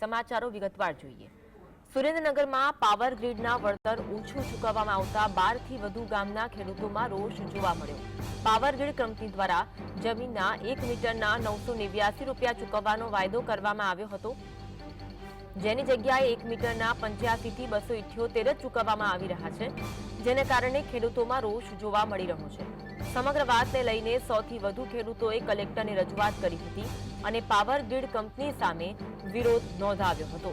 સમાચારો વિગતવાર જોઈએ. સુરેન્દ્રનગરમાં પાવર ગ્રીડના વળતર ઓછું ચૂકવવામાં આવતા બારથી વધુ ગામના ખેડૂતોમાં રોષ જોવા મળ્યો. પાવર ગ્રીડ કંપની દ્વારા જમીનના એક મીટરના નવસો નેવ્યાસી રૂપિયા ચૂકવવાનો વાયદો કરવામાં આવ્યો હતો. જેની જગ્યાએ એક મીટરના પંચ્યાસી થી બસો ઇઠ્યોતેર જ ચૂકવવામાં આવી રહ્યા છે, જેને કારણે ખેડૂતોમાં રોષ જોવા મળી રહ્યો છે. સમગ્ર વાતને લઈને સૌથી વધુ ખેડૂતોએ કલેક્ટરને રજૂઆત કરી હતી અને પાવર ગ્રીડ કંપની સામે વિરોધ નોંધાવ્યો હતો.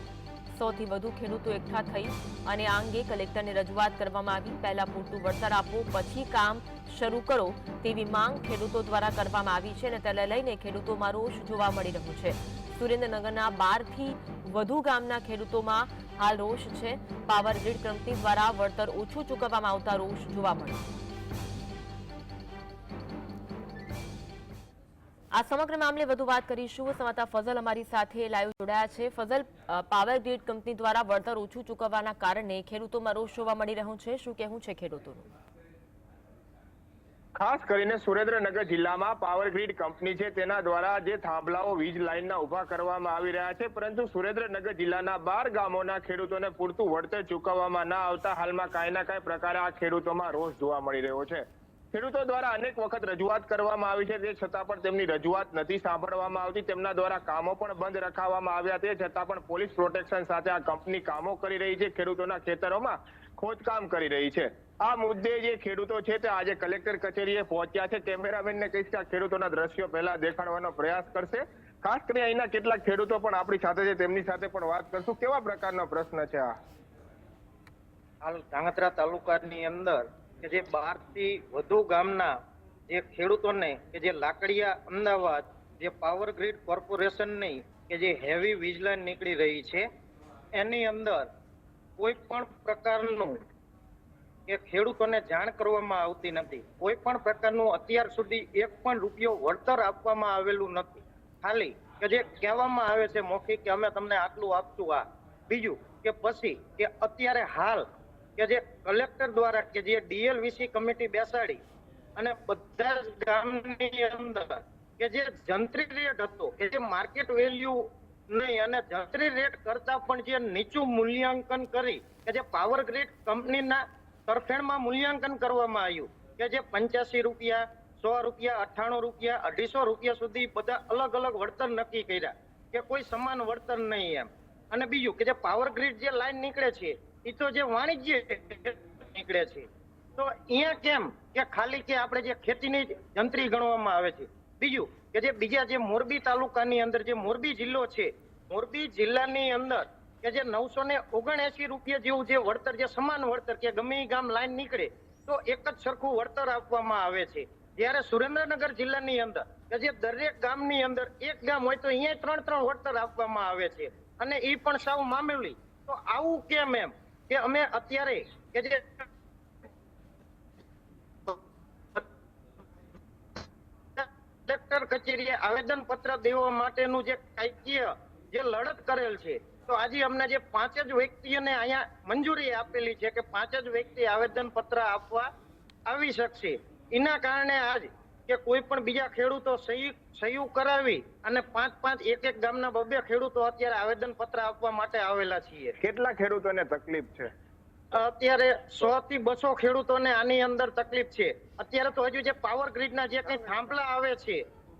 સૌથી વધુ ખેડૂતો એકઠા થઈ અને આ અંગે કલેક્ટરને રજૂઆત કરવામાં આવી. પહેલા પૂરતું વળતર આપો, પછી કામ શરૂ કરો તેવી માંગ ખેડૂતો દ્વારા કરવામાં આવી છે અને તેને લઈને ખેડૂતોમાં રોષ જોવા મળી રહ્યો છે. સુરેન્દ્રનગરના બારથી વધુ ગામના ખેડૂતોમાં હાલ રોષ છે. પાવર ગ્રીડ કંપની દ્વારા વળતર ઓછું ચૂકવવામાં આવતા રોષ જોવા મળ્યો. આ સમગ્ર મામલે વધુ વાત કરીશું. સમાતા ફઝલ અમારી સાથે લાઈવ જોડાયા છે. ફઝલ પાવર ગ્રીડ કંપની દ્વારા વળતર ઓછું ચૂકવવાના કારણે ખેડૂતોમાં રોષ જોવા મળી રહ્યો છે. શું કહેવું છે ખેડૂતોનું? ખાસ કરીને સુરેન્દ્રનગર જિલ્લામાં પાવર ગ્રીડ કંપની છે તેના દ્વારા જે થાંભલાઓ, વીજ લાઇનના ઊભા કરવામાં આવી રહ્યા છે. પરંતુ સુરેન્દ્રનગર જિલ્લાના બાર ગામોના ખેડૂતોને પૂરતું વળતર ચૂકવવામાં ના આવતા હાલમાં કાંઈ ના કાંઈ પ્રકારે આ ખેડૂતોમાં રોષ જોવા મળી રહ્યો છે. ખેડૂતો દ્વારા અનેક વખત રજૂઆત કરવામાં આવી છે, તે છતાં પણ તેમની રજૂઆત નથી સાંભળવામાં આવતી. તેમના દ્વારા કામો પણ બંધ રખાવવામાં આવ્યા તે છતાં પણ પોલીસ પ્રોટેક્શન સાથે આ કંપની કામો કરી રહી છે, ખેડૂતોના ખેતરોમાં ખોદકામ કરી રહી છે. આ મુદ્દે જે ખેડૂતો છે તે આજે કલેક્ટર કચેરીએ પહોંચ્યા છે. કેમેરામેનને કહીશ કે આ ખેડૂતોના દ્રશ્યો પહેલા દેખાડવાનો પ્રયાસ કરશે. ખાસ કરીને અહીંના કેટલાક ખેડૂતો પણ આપણી સાથે છે, તેમની સાથે પણ વાત કરશું. કેવા પ્રકારનો પ્રશ્ન છે આ? હાલ ધાંગધ્રા તાલુકાની અંદર કે જે બારથી વધુ ગામના જે ખેડૂતોને કે જે લાકડિયા અમદાવાદ જે પાવર ગ્રીડ કોર્પોરેશનની કે જે હેવી વીજ નીકળી રહી છે, એની અંદર કોઈ પણ પ્રકારનું કે ખેડૂતોને જાણ કરવામાં આવતી નથી. કોઈ પણ પ્રકારનું અત્યાર સુધી એક પણ રૂપિયો વળતર આપવામાં આવેલું નથી. ખાલી કે જે કહેવામાં આવે છે મોખી કે અમે તમને આટલું આપશું આ. બીજું કે પછી કે અત્યારે હાલ કે જે કલેક્ટર દ્વારા કે જે ડીએલવીસી કમિટી બેસાડી અને બધા જ ગામની અંદર કે જે જંત્રી રેટ હતો, કે જે માર્કેટ વેલ્યુ નહીં અને જંત્રી રેટ કરતા પણ જે નીચું મૂલ્યાંકન કરી, કે જે પાવર ગ્રીડ કંપનીના તરફેણમાં મૂલ્યાંકન કરવામાં આવ્યું, કે જે પંચ્યાસી રૂપિયા, સો રૂપિયા, અઠ્ઠાણું રૂપિયા, અઢીસો રૂપિયા સુધી બધા અલગ અલગ વળતર નક્કી કર્યા, કે કોઈ સમાન વળતર નહીં એમ. અને બીજું કે જે પાવર ગ્રીડ જે લાઈન નીકળે છે એ તો જે વાણિજ્ય નીકળે છે. તો અહીંયા કેમ કે ખાલી કે આપણે જે ખેતીની જંત્રી ગણવામાં આવે છે. બીજું કે જે બીજા જે મોરબી તાલુકાની અંદર જે મોરબી જિલ્લો છે, મોરબી જિલ્લાની અંદર કે જે નવસો ને ઓગણએસી રૂપિયા જેવું જે વળતર, જે સમાન વળતર કે ગમે ગામ લાઈન નીકળે, તો એક જ સરખું વળતર આપવામાં આવે છે. જ્યારે સુરેન્દ્રનગર જિલ્લાની અંદર કે જે દરેક ગામની અંદર એક ગામ હોય તો અહીંયા ત્રણ ત્રણ વળતર આપવામાં આવે છે. અને એ પણ સાવ મામૂલી. તો આવું કેમ એમ? કે અમે અત્યારે કે જે કલેક્ટર કચેરીએ આવેદન પત્ર દેવા માટેનું જે કાયકીય જે લડત કરેલ છે, તો આજે અમને જે પાંચ જ વ્યક્તિઓને અહીંયા મંજૂરી આપેલી છે કે પાંચ જ વ્યક્તિ આવેદન પત્ર આપવા આવી શકશે. એના કારણે આજ કે કોઈ પણ બીજા ખેડૂતો સહી સહયું કરાવી અને પાંચ પાંચ એક એક ગામના બબે ખેડૂતો અત્યારે આવેદન પત્ર આપવા માટે આવેલા છીએ. કેટલા ખેડૂતોને તકલીફ છે? અત્યારે સો થી બસો ખેડૂતોને આની અંદર તકલીફ છે. અત્યારે તો હજુ જે પાવર ગ્રીડના જે કઈ થાંભલા આવે છે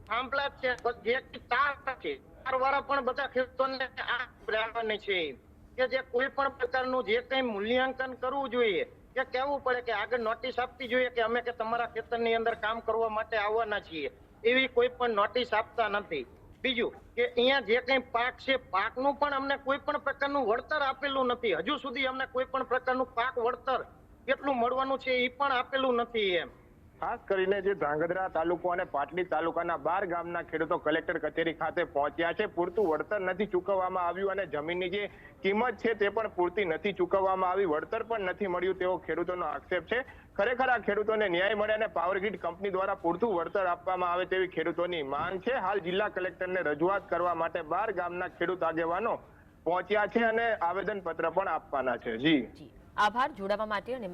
થાંભલા છે જે તાર છે તાર વાળા પણ બધા ખેડૂતોને આ બ્રાહ્મણ છે. કે જે કોઈ પણ પ્રકારનું જે કઈ મૂલ્યાંકન કરવું જોઈએ કે કહેવું પડે કે આગળ નોટિસ આપવી જોઈએ કે અમે કે તમારા ખેતરની અંદર કામ કરવા માટે આવવાના છીએ. એવી કોઈ પણ નોટિસ આપતા નથી. બીજું કે અહીંયા જે કઈ પાક છે, પાકનું પણ અમને કોઈ પણ પ્રકારનું વળતર આપેલું નથી. હજુ સુધી અમને કોઈ પણ પ્રકારનું પાક વળતર કેટલું મળવાનું છે એ પણ આપેલું નથી એમ. ખાસ કરીને જે ધ્રાંગધ્રા તાલુકો અને પાટડી તાલુકાના બાર ગામના ખેડૂતો કલેક્ટર કચેરી ખાતે પહોંચ્યા છે. પૂરતું વળતર નથી ચૂકવવામાં આવ્યું અને જમીનની જે કિંમત છે તે પણ પૂરતી નથી ચૂકવવામાં આવી. વળતર પણ નથી મળ્યું તેવો ખેડૂતોનો આક્ષેપ છે. ખરેખર આ ખેડૂતોને ન્યાય મળે અને પાવરગ્રીડ કંપની દ્વારા પૂરતું વળતર આપવામાં આવે તેવી ખેડૂતોની માંગ છે. હાલ જિલ્લા કલેક્ટરને રજૂઆત કરવા માટે બાર ગામના ખેડૂત આગેવાનો પહોંચ્યા છે અને આવેદન પત્ર પણ આપવાના છે. જી. આભાર. જોડાવા માટે અને